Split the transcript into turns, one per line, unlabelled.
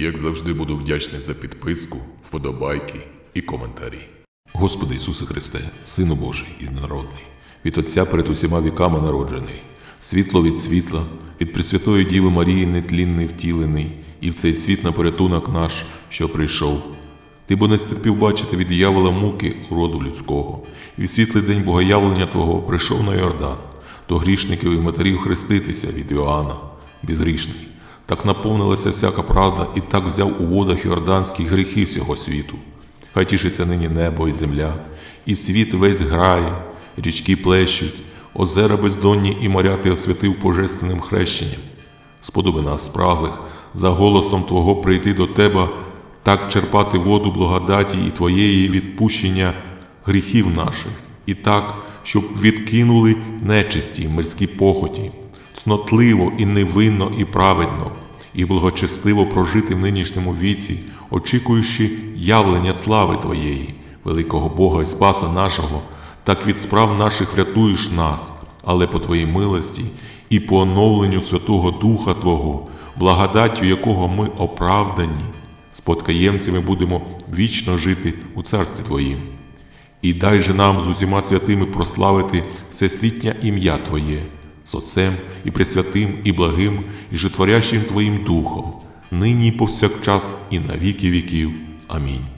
Як завжди буду вдячний за підписку, вподобайки і коментарі. Господи Ісусе Христе, Сину Божий і народний, від Отця перед усіма віками народжений, світло від світла, від Пресвятої Діви Марії нетлінний втілений, і в цей світ на порятунок наш, що прийшов. Ти бо не стерпів бачити від диявола муки роду людського, і в світлий день богоявлення Твого прийшов на Йордан, до грішників і матерів хреститися від Іоанна, безгрішний. Так наповнилася всяка правда, і так взяв у водах Йорданських гріхи всього світу. Хай тішиться нині небо і земля, і світ весь грає, річки плещуть, озера бездонні і моря ти освятив божественним хрещенням. Сподоби нас, спраглих, за голосом Твого прийти до Тебе, так черпати воду благодаті і Твоєї відпущення гріхів наших, і так, щоб відкинули нечисті мирські похоті, цнотливо і невинно і праведно, і благочестиво прожити в нинішньому віці, очікуючи явлення слави Твоєї, великого Бога і Спаса нашого, так від справ наших врятуєш нас, але по Твоїй милості і по оновленню Святого Духа Твого, благодаттю якого ми оправдані, спадкоємцями будемо вічно жити у Царстві Твоїм. І дай же нам з усіма святими прославити всесвітнє ім'я Твоє, з Отцем і Пресвятим, і благим, і житворящим Твоїм Духом, нині повсякчас, і на віки віків. Амінь.